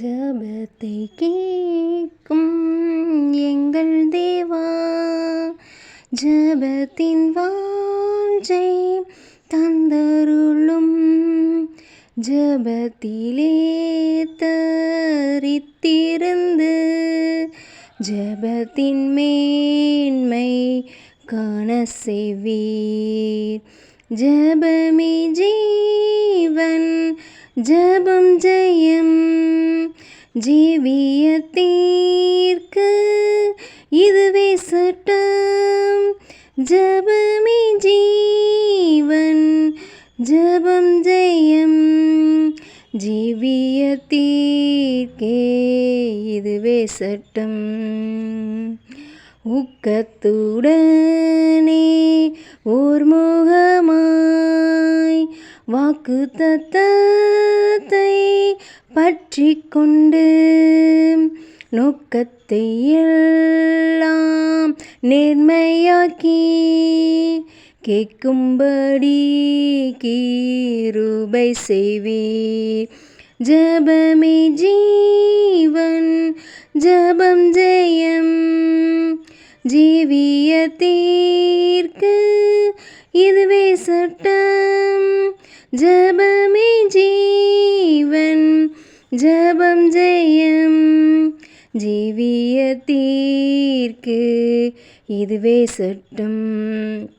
ஜபத்தை கேட்கும் எங்கள் தேவா. ஜபத்தின் வாஞ்சை தந்தருளும். ஜபத்திலே தரித்திருந்து ஜபத்தின் மேன்மை காண செய்வீர். ஜபமே ஜீவன் ஜபம் ஜெயம். ஜீவியத்தீர்க்கு இதுவே சட்டம். ஜபமே ஜீவன் ஜபம் ஜெயம். ஜீவியத்தீர்க்கே இதுவே சட்டம். ஊக்கத்துடனே ஓர் முகமாய் வாக்கு தத்தத்தை பற்றி கொண்டு நோக்கத்தை எல்லாம் நேர்மையாக்கி கேட்கும்படி கீருபை செய்வீர். ஜபமே ஜீவன் ஜபம் ஜெயம் ஜீவியத்தீர்க்கு இதுவே சட்டம். ஜபமே ஜீ ஜபம் ஜெயம். ஜீவியத்தீர்க்கு இதுவே சட்டம்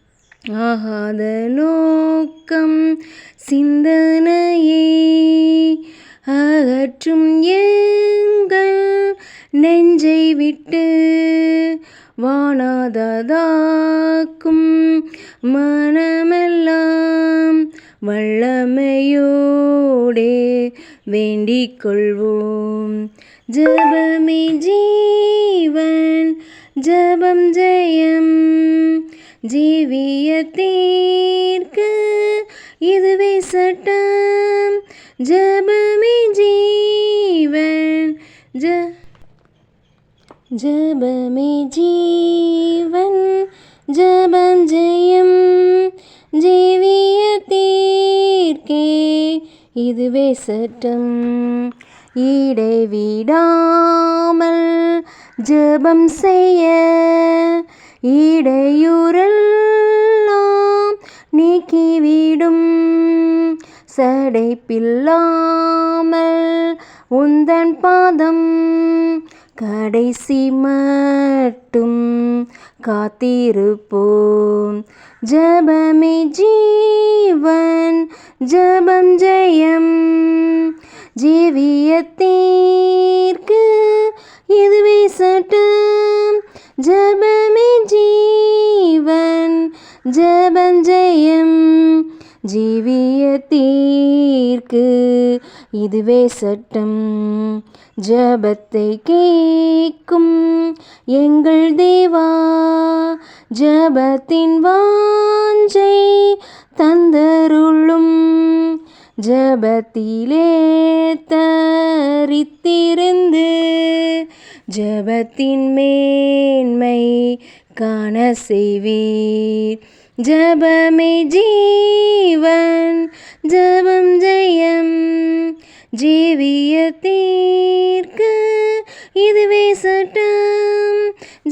ஆகாத நோக்கம். சிந்தனையே அகற்றும் எங்கள் நெஞ்சை விட்டு வானாததாக்கும் மனமெல்லாம் வல்லமையோடே வேண்டிக் கொள்வோம் ஜபமே ஜீவன் ஜபம் ஜெயம். ஜீவியத்தீர்க்கு இதுவே சட்டம். ஜபமே ஜீவன் ஜ ஜபமே ஜீவன் ஜபம் ஜெயம். ஜீவியத்தீர்க்கே இதுவே சட்டம் இடைவிடாமல் ஜபம் செய்ய. இடையூறெல்லாம் நீக்கிவிடும் சடைப்பில்லாமல் உந்தன் பாதம் கடைசி மட்டும் காத்திருப்போம். ஜபமே ஜீவன் ஜபம் ஜெயம். ஜீவியத்தீர்க்கு இதுவே சட்டம். ஜபமே ஜீவன் ஜபம் ஜெயம். ஜீவியத்தீர்க்கு இதுவே சட்டம். ஜபத்தை கேட்கும் எங்கள் தேவா. ஜபத்தின் வாஞ்சை தந்தருளும். ஜபத்திலே தரித்திருந்து. ஜபத்தின் மேன்மை காண செய்வீர். ஜபமே ஜீவன் ஜபம் ஜெயம். ஜீவியத்தீர்க்கு இதுவே சட்டம்.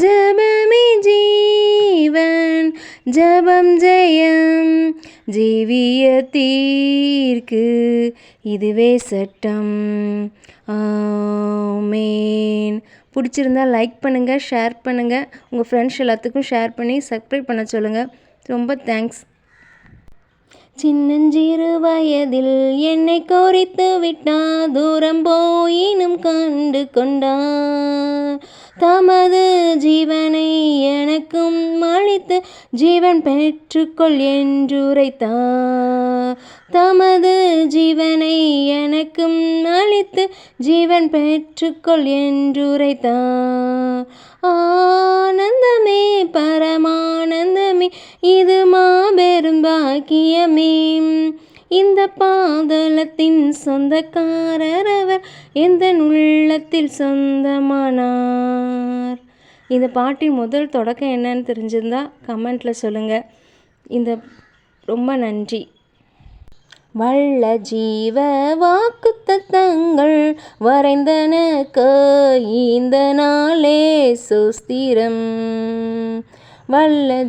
ஜபமே ஜீவன் ஜபம் ஜெயம். ஜீவியத்தீர்க்கு இதுவே சட்டம். ஆமேன். பிடிச்சிருந்தா லைக் பண்ணுங்கள் ஷேர் பண்ணுங்கள் உங்கள் ஃப்ரெண்ட்ஸ் எல்லாத்துக்கும் ஷேர் பண்ணி சப்ஸ்கிரைப் பண்ண சொல்லுங்கள் ரொம்ப தேங்க்ஸ் சின்னஞ்சிறு வயதில் என்னை கோரித்து விட்டா தூரம் போயினும் கண்டு கொண்டா தமது ஜீவனை எனக்கும் அளித்து ஜீவன் பெற்றுக்கொள் என்றுரைத்தார். தமது ஜீவனை எனக்கும் அளித்து ஜீவன் பெற்றுக்கொள் என்றுரைத்தார். ஆனந்தமே பரமானந்தமே இது மாபெரும் பாக்கியமே. இந்த பாதளத்தின் சொந்தக்காரர் அவர் எந்த உள்ளத்தில் சொந்தமானார். இந்த பாட்டின் முதல் தொடக்கம் என்னன்னு தெரிஞ்சிருந்தா கமெண்ட்டில் சொல்லுங்கள் இந்த ரொம்ப நன்றி. வல்ல ஜீவ வாக்குத்தத்தங்கள் வரைந்தனக்கு இந்த நாளே சுஸ்திரம். வல்ல